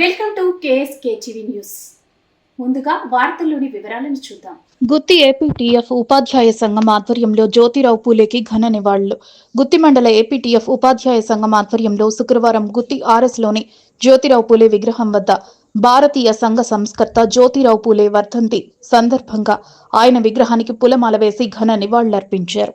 Welcome to KSK TV news. ముందుగా వార్తల్లోని వివరాలను చూద్దాం. గుత్తి ఏపీటీఎఫ్ ఉపాధ్యాయ సంఘం ఆధ్వర్యంలో జ్యోతిరావు పూలేకి ఘన నివాళులు. గుత్తి మండల ఏపీటీఎఫ్ ఉపాధ్యాయ సంఘం ఆధ్వర్యంలో శుక్రవారం గుత్తి ఆర్ఎస్లోని జ్యోతిరావు పూలే విగ్రహం వద్ద భారతీయ సంఘ సంస్కర్త జ్యోతిరావు పూలే వర్ధంతి సందర్భంగా ఆయన విగ్రహానికి పులమాల వేసి ఘన నివాళులర్పించారు.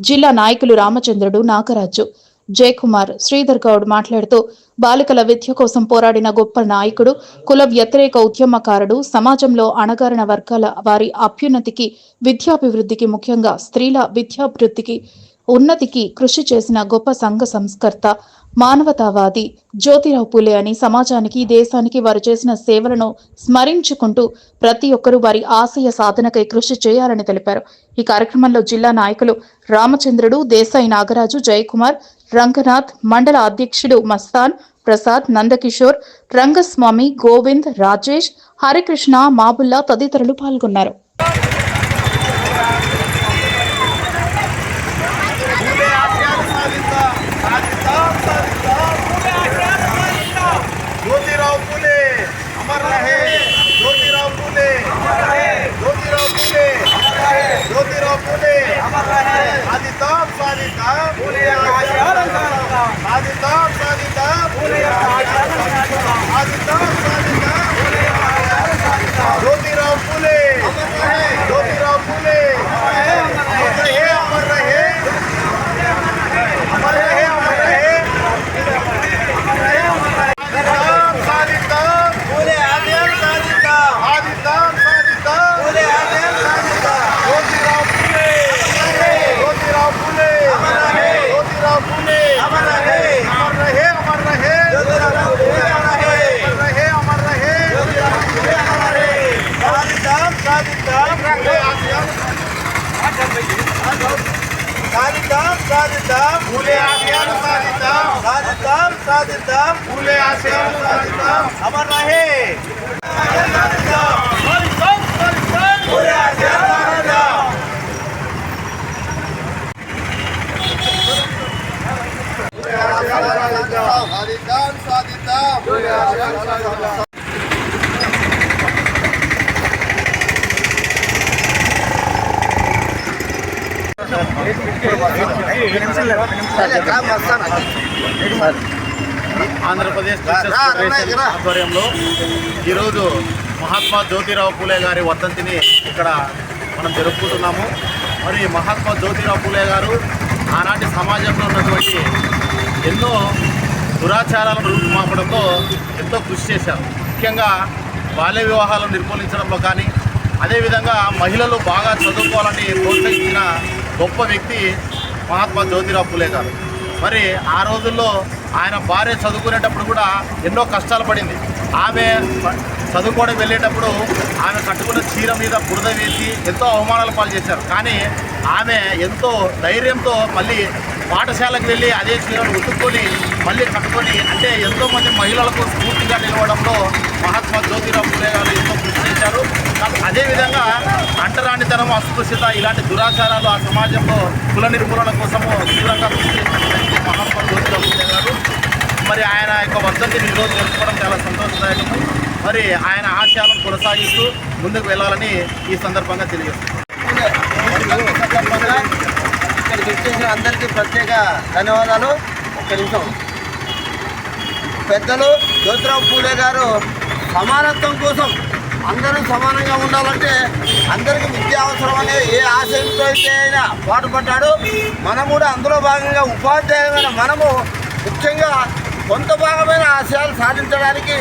జిల్లా నాయకులు రామచంద్రుడు నాగరాజు జయకుమార్ శ్రీధర్ గౌడ్ మాట్లాడుతూ బాలికల విద్య కోసం పోరాడిన గొప్ప నాయకుడు కుల వ్యతిరేక ఉద్యమకారుడు సమాజంలో అణగారిన వర్గాల వారి అభ్యున్నతికి విద్యాభివృద్ధికి ముఖ్యంగా స్త్రీల విద్యాభివృద్ధికి ఉన్నతికి కృషి చేసిన గొప్ప సంఘ సంస్కర్త మానవతావాది జ్యోతిరావు పూలే అని సమాజానికి దేశానికి వారు చేసిన సేవలను స్మరించుకుంటూ ప్రతి ఒక్కరూ వారి ఆశయ సాధనకై కృషి చేయాలని తెలిపారు. ఈ కార్యక్రమంలో జిల్లా నాయకులు రామచంద్రుడు దేశాయి నాగరాజు జయకుమార్ రంగనాథ్ మండల అధ్యక్షుడు మస్తాన్ ప్రసాద్ నందకిషోర్ రంగస్వామి గోవింద్ రాజేష్ హరికృష్ణ మాబుల్లా తదితరులు పాల్గొన్నారు. साधिताम साधिताम भूले आसियान साधिताम ఆంధ్రప్రదేశ్ ఆధ్వర్యంలో ఈరోజు మహాత్మా జ్యోతిరావు పూలే గారి వర్ధంతిని ఇక్కడ మనం జరుపుకుంటున్నాము. మరి మహాత్మా జ్యోతిరావు పూలే గారు ఆనాటి సమాజంలో ఉన్నటువంటి ఎన్నో దురాచారాలను రూపుమాపడంలో ఎంతో కృషి చేశారు. ముఖ్యంగా బాల్య వివాహాలను నిర్మూలించడంలో కానీ అదేవిధంగా మహిళలు బాగా చదువుకోవాలని ప్రోత్సహించిన గొప్ప వ్యక్తి మహాత్మా జ్యోతిరావు పూలే గారు మరి ఆ రోజుల్లో ఆయన భార్య చదువుకునేటప్పుడు కూడా ఎన్నో కష్టాలు పడింది. ఆమె చదువుకోవడం వెళ్ళేటప్పుడు ఆమె కట్టుకున్న చీర మీద బురద వేసి ఎంతో అవమానాలు పాలు చేశారు. కానీ ఆమె ఎంతో ధైర్యంతో మళ్ళీ పాఠశాలకు వెళ్ళి అదే చీరను ఉతుక్కొని మళ్ళీ కట్టుకొని అంటే ఎంతోమంది మహిళలకు స్ఫూర్తిగా నిలవడంలో మహాత్మా జ్యోతిరావు పూలే గారు ఎంతో కృషి చేశారు. అదేవిధంగా అంటరానితనం అస్పృశ్యత ఇలాంటి దురాచారాలు ఆ సమాజంలో కుల నిర్మూలన కోసము తీవ్రంగా కృషి చేసినటువంటి మహాత్మా జ్యోతిరావు పూలే గారు. మరి ఆయన యొక్క వర్ధంతిని ఈరోజు జరుపుకోవడం చాలా సంతోషదాయకము. మరి ఆయన ఆశయాలను కొనసాగిస్తూ ముందుకు వెళ్ళాలని ఈ సందర్భంగా తెలియజేస్తున్నాను సందర్భంగా ఇక్కడికి అందరికీ ప్రత్యేక ధన్యవాదాలు. ఒక్క నిమిషం. పెద్దలు జ్యోతిరావు పూలే గారు సమానత్వం కోసం అందరూ సమానంగా ఉండాలంటే అందరికీ విద్య అవసరమనే ఏ ఆశయంతో అయితే అయినా పాటుపడ్డాడు మనం కూడా అందులో భాగంగా ఉపాధ్యాయమైన మనము ముఖ్యంగా కొంత భాగమైన ఆశయాలు సాధించడానికి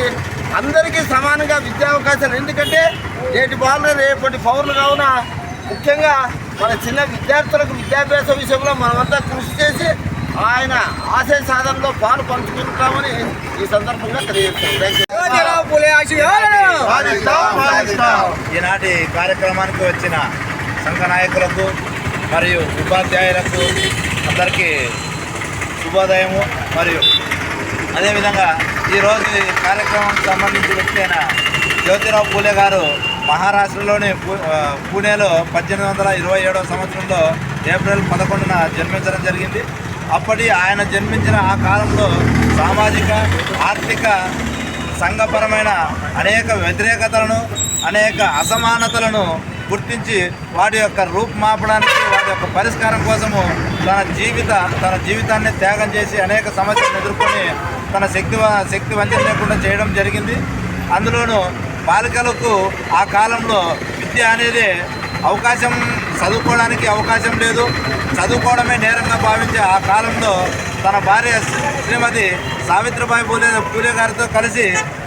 అందరికీ సమానంగా విద్యా అవకాశాలు. ఎందుకంటే నేటి బాలు రేపటి పౌరులు కావున ముఖ్యంగా మన చిన్న విద్యార్థులకు విద్యాభ్యాస విషయంలో మనమంతా కృషి చేసి ఆయన ఆశయ సాధనలో పాలు పంచుకుంటామని ఈ సందర్భంగా తెలియజేస్తాం ఈనాటి కార్యక్రమానికి వచ్చిన సంఘ నాయకులకు మరియు ఉపాధ్యాయులకు అందరికీ శుభోదయము మరియు అదేవిధంగా ఈరోజు ఈ కార్యక్రమానికి సంబంధించి వ్యక్తి అయిన జ్యోతిరావు పూలే గారు మహారాష్ట్రలోని పూ- పూణేలో పద్దెనిమిది వందల ఇరవై ఏడవ సంవత్సరంలో ఏప్రిల్ పదకొండున జన్మించడం జరిగింది. అప్పటి ఆయన జన్మించిన ఆ కాలంలో సామాజిక ఆర్థిక సంఘపరమైన అనేక వ్యతిరేకతలను అనేక అసమానతలను గుర్తించి వాటి యొక్క రూపుమాపడానికి వాటి యొక్క పరిష్కారం కోసము తన జీవిత తన జీవితాన్ని త్యాగం చేసి అనేక సమస్యలను ఎదుర్కొని తన శక్తి శక్తి వంచన లేకుండా చేయడం జరిగింది. అందులోనూ బాలికలకు ఆ కాలంలో విద్య అనేది అవకాశం చదువుకోవడానికి అవకాశం లేదు. చదువుకోవడమే నేరంగా భావించే ఆ కాలంలో తన భార్య శ్రీమతి సావిత్రిబాయి పూలే పూలే గారితో కలిసి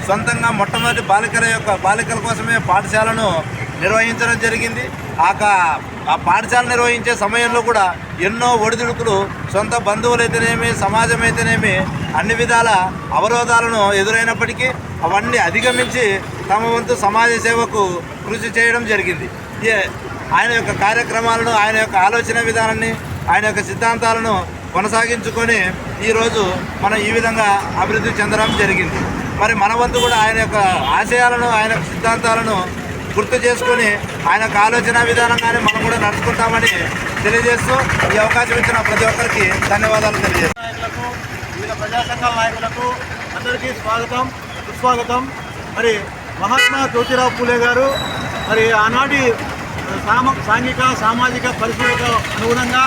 సొంతంగా మొట్టమొదటి బాలికల యొక్క బాలికల కోసమే పాఠశాలను నిర్వహించడం జరిగింది. ఆ కా- ఆ పాఠశాల నిర్వహించే సమయంలో కూడా ఎన్నో ఒడిదుడుకులు సొంత బంధువులైతేనేమి సమాజం అయితేనేమి అన్ని విధాల అవరోధాలను ఎదురైనప్పటికీ అవన్నీ అధిగమించి తమ వంతు సమాజ సేవకు కృషి చేయడం జరిగింది. ఏ- ఆయన యొక్క కార్యక్రమాలను ఆయన యొక్క ఆలోచన విధానాన్ని ఆయన యొక్క సిద్ధాంతాలను కొనసాగించుకొని ఈరోజు మనం ఈ విధంగా అభివృద్ధి చెందడం జరిగింది. మరి మన వంతు కూడా ఆయన యొక్క ఆశయాలను ఆయన సిద్ధాంతాలను గుర్తు చేసుకొని ఆయన ఆలోచన విధానంగానే మనం కూడా నడుచుకుంటామని తెలియజేస్తూ ఈ అవకాశం ఇచ్చిన ప్రతి ఒక్కరికి ధన్యవాదాలు తెలియజేస్తాను నాయకులకు వివిధ ప్రజా సంఘాల నాయకులకు అందరికీ స్వాగతం సుస్వాగతం. మరి మహాత్మా జ్యోతిరావు పూలే గారు మరి ఆనాటి సామ సాంఘిక సామాజిక పరిస్థితులకు అనుగుణంగా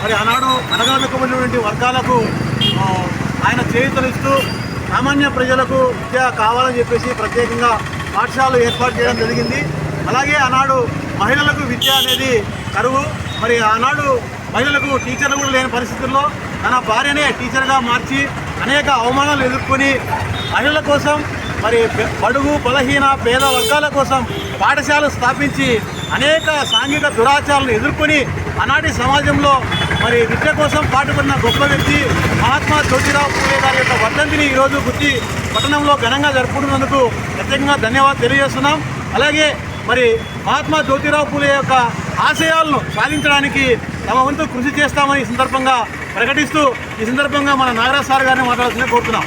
మరి ఆనాడు అనగానుకమైనటువంటి వర్గాలకు ఆయన ఆయన చేయుతలిస్తూ సామాన్య ప్రజలకు విద్య కావాలని చెప్పేసి ప్రత్యేకంగా పాఠశాలలు ఏర్పాటు చేయడం జరిగింది. అలాగే ఆనాడు మహిళలకు విద్య అనేది కరువు. మరి ఆనాడు మహిళలకు టీచర్లు కూడా లేని పరిస్థితుల్లో తన భార్యనే టీచర్గా మార్చి అనేక అవమానాలు ఎదుర్కొని మహిళల కోసం మరి బడుగు బలహీన పేద వర్గాల కోసం పాఠశాలలు స్థాపించి అనేక సాంఘిక దురాచారాలను ఎదుర్కొని ఆనాటి సమాజంలో మరి విద్య కోసం పాటుపడిన గొప్ప వ్యక్తి మహాత్మా జ్యోతిరావు పూలే గారి యొక్క వర్ధంతిని ఈరోజు గుర్తి పట్టణంలో ఘనంగా జరుపుకుంటున్నందుకు ప్రత్యేకంగా ధన్యవాదాలు తెలియజేస్తున్నాం. అలాగే మరి మహాత్మా జ్యోతిరావు పూలే యొక్క ఆశయాలను సాధించడానికి తమ వంతు కృషి చేస్తామని ఈ సందర్భంగా ప్రకటిస్తూ ఈ సందర్భంగా మన నాగరాజ్ సార్ గారిని మాట్లాడాల్సిందే కోరుతున్నాం.